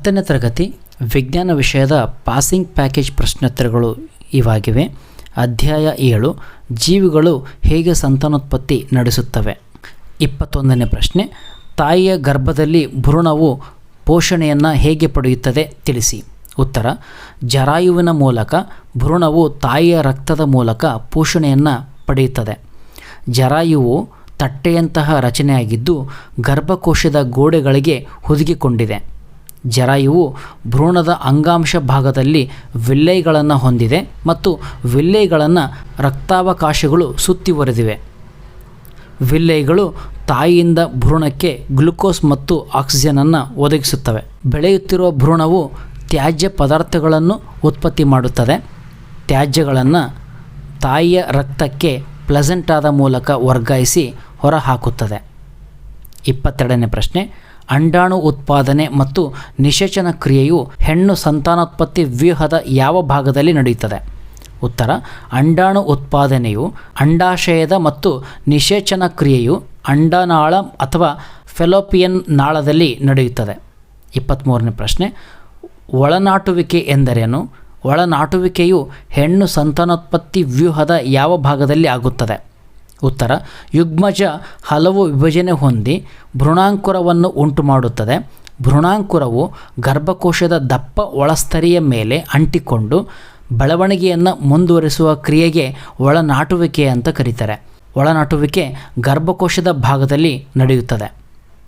ಹತ್ತನೇ ತರಗತಿ ವಿಜ್ಞಾನ ವಿಷಯದ ಪಾಸಿಂಗ್ ಪ್ಯಾಕೇಜ್ ಪ್ರಶ್ನೋತ್ತರಗಳು ಇವಾಗಿವೆ. ಅಧ್ಯಾಯ ಏಳು, ಜೀವಿಗಳು ಹೇಗೆ ಸಂತಾನೋತ್ಪತ್ತಿ ನಡೆಸುತ್ತವೆ? ಇಪ್ಪತ್ತೊಂದನೇ ಪ್ರಶ್ನೆ, ತಾಯಿಯ ಗರ್ಭದಲ್ಲಿ ಭ್ರೂಣವು ಪೋಷಣೆಯನ್ನು ಹೇಗೆ ಪಡೆಯುತ್ತದೆ ತಿಳಿಸಿ. ಉತ್ತರ, ಜರಾಯುವಿನ ಮೂಲಕ ಭ್ರೂಣವು ತಾಯಿಯ ರಕ್ತದ ಮೂಲಕ ಪೋಷಣೆಯನ್ನು ಪಡೆಯುತ್ತದೆ. ಜರಾಯುವು ತಟ್ಟೆಯಂತಹ ರಚನೆಯಾಗಿದ್ದು ಗರ್ಭಕೋಶದ ಗೋಡೆಗಳಿಗೆ ಹುದುಗಿಕೊಂಡಿದೆ. ಜರಾಯುವು ಭ್ರೂಣದ ಅಂಗಾಂಶ ಭಾಗದಲ್ಲಿ ವಿಲ್ಲೈಗಳನ್ನು ಹೊಂದಿದೆ ಮತ್ತು ವಿಲ್ಲೈಗಳನ್ನು ರಕ್ತಾವಕಾಶಗಳು ಸುತ್ತಿವರೆದಿವೆ ವಿಲ್ಲೈಗಳು ತಾಯಿಯಿಂದ ಭ್ರೂಣಕ್ಕೆ ಗ್ಲುಕೋಸ್ ಮತ್ತು ಆಕ್ಸಿಜನನ್ನು ಒದಗಿಸುತ್ತವೆ. ಬೆಳೆಯುತ್ತಿರುವ ಭ್ರೂಣವು ತ್ಯಾಜ್ಯ ಪದಾರ್ಥಗಳನ್ನು ಉತ್ಪತ್ತಿ ಮಾಡುತ್ತದೆ. ತ್ಯಾಜ್ಯಗಳನ್ನು ತಾಯಿಯ ರಕ್ತಕ್ಕೆ ಪ್ಲಸೆಂಟಾದ ಮೂಲಕ ವರ್ಗಾಯಿಸಿ ಹೊರಹಾಕುತ್ತದೆ. ಇಪ್ಪತ್ತೆರಡನೇ ಪ್ರಶ್ನೆ ಅಂಡಾಣು ಉತ್ಪಾದನೆ ಮತ್ತು ನಿಷೇಚನ ಕ್ರಿಯೆಯು ಹೆಣ್ಣು ಸಂತಾನೋತ್ಪತ್ತಿ ವ್ಯೂಹದ ಯಾವ ಭಾಗದಲ್ಲಿ ನಡೆಯುತ್ತದೆ? ಉತ್ತರ, ಅಂಡಾಣು ಉತ್ಪಾದನೆಯು ಅಂಡಾಶಯದ ಮತ್ತು ನಿಷೇಚನ ಕ್ರಿಯೆಯು ಅಂಡನಾಳ ಅಥವಾ ಫೆಲೋಪಿಯನ್ ನಾಳದಲ್ಲಿ ನಡೆಯುತ್ತದೆ. ಇಪ್ಪತ್ತ್ಮೂರನೇ ಪ್ರಶ್ನೆ, ಒಳನಾಟುವಿಕೆ ಎಂದರೇನು? ಒಳನಾಟುವಿಕೆಯು ಹೆಣ್ಣು ಸಂತಾನೋತ್ಪತ್ತಿ ವ್ಯೂಹದ ಯಾವ ಭಾಗದಲ್ಲಿ ಆಗುತ್ತದೆ? ಉತ್ತರ, ಯುಗ್ಮಜ ಹಲವು ವಿಭಜನೆ ಹೊಂದಿ ಭ್ರೂಣಾಂಕುರವನ್ನು ಉಂಟು ಮಾಡುತ್ತದೆ ಭ್ರೂಣಾಂಕುರವು ಗರ್ಭಕೋಶದ ದಪ್ಪ ಒಳಸ್ತರಿಯ ಮೇಲೆ ಅಂಟಿಕೊಂಡು ಬೆಳವಣಿಗೆಯನ್ನು ಮುಂದುವರಿಸುವ ಕ್ರಿಯೆಗೆ ಒಳನಾಟುವಿಕೆ ಅಂತ ಕರೀತಾರೆ. ಒಳನಾಟುವಿಕೆ ಗರ್ಭಕೋಶದ ಭಾಗದಲ್ಲಿ ನಡೆಯುತ್ತದೆ.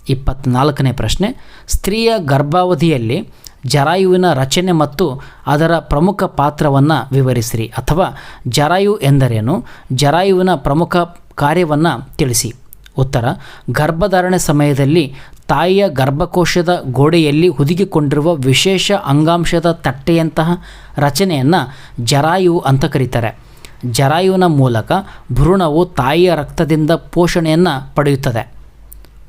ಇಪ್ಪತ್ತ್ನಾಲ್ಕನೇ ಪ್ರಶ್ನೆ, ಸ್ತ್ರೀಯ ಗರ್ಭಾವಧಿಯಲ್ಲಿ ಜರಾಯುವಿನ ರಚನೆ ಮತ್ತು ಅದರ ಪ್ರಮುಖ ಪಾತ್ರವನ್ನು ವಿವರಿಸಿರಿ. ಅಥವಾ ಜರಾಯು ಎಂದರೇನು? ಜರಾಯುವಿನ ಪ್ರಮುಖ ಕಾರ್ಯವನ್ನು ತಿಳಿಸಿ. ಉತ್ತರ, ಗರ್ಭಧಾರಣೆ ಸಮಯದಲ್ಲಿ ತಾಯಿಯ ಗರ್ಭಕೋಶದ ಗೋಡೆಯಲ್ಲಿ ಹುದುಗಿಕೊಂಡಿರುವ ವಿಶೇಷ ಅಂಗಾಂಶದ ತಟ್ಟೆಯಂತಹ ರಚನೆಯನ್ನು ಜರಾಯು ಅಂತ ಕರೀತಾರೆ. ಜರಾಯುವಿನ ಮೂಲಕ ಭ್ರೂಣವು ತಾಯಿಯ ರಕ್ತದಿಂದ ಪೋಷಣೆಯನ್ನು ಪಡೆಯುತ್ತದೆ.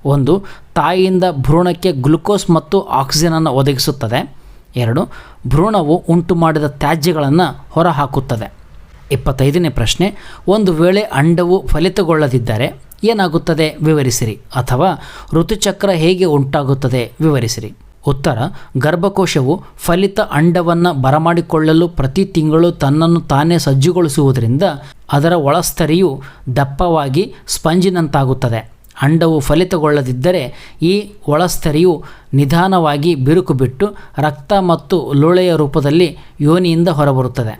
ಒಂದು, ತಾಯಿಯಿಂದ ಭ್ರೂಣಕ್ಕೆ ಗ್ಲುಕೋಸ್ ಮತ್ತು ಆಕ್ಸಿಜನನ್ನು ಒದಗಿಸುತ್ತದೆ. ಎರಡು, ಭ್ರೂಣವು ಉಂಟು ಮಾಡಿದ ತ್ಯಾಜ್ಯಗಳನ್ನು ಹೊರಹಾಕುತ್ತದೆ. ಇಪ್ಪತ್ತೈದನೇ ಪ್ರಶ್ನೆ, ಒಂದು ವೇಳೆ ಅಂಡವು ಫಲಿತಗೊಳ್ಳದಿದ್ದರೆ ಏನಾಗುತ್ತದೆ? ವಿವರಿಸಿರಿ. ಅಥವಾ ಋತುಚಕ್ರ ಹೇಗೆ ಉಂಟಾಗುತ್ತದೆ? ವಿವರಿಸಿರಿ. ಉತ್ತರ, ಗರ್ಭಕೋಶವು ಫಲಿತ ಅಂಡವನ್ನು ಬರಮಾಡಿಕೊಳ್ಳಲು ಪ್ರತಿ ತಿಂಗಳು ತನ್ನನ್ನು ತಾನೇ ಸಜ್ಜುಗೊಳಿಸುವುದರಿಂದ ಅದರ ಒಳಸ್ತರಿಯು ದಪ್ಪವಾಗಿ ಸ್ಪಂಜಿನಂತಾಗುತ್ತದೆ. ಅಂಡವು ಫಲಿತಗೊಳ್ಳದಿದ್ದರೆ ಈ ಒಳಸ್ತರಿಯು ನಿಧಾನವಾಗಿ ಬಿರುಕು ಬಿಟ್ಟು ರಕ್ತ ಮತ್ತು ಲೋಳೆಯ ರೂಪದಲ್ಲಿ ಯೋನಿಯಿಂದ ಹೊರಬರುತ್ತದೆ.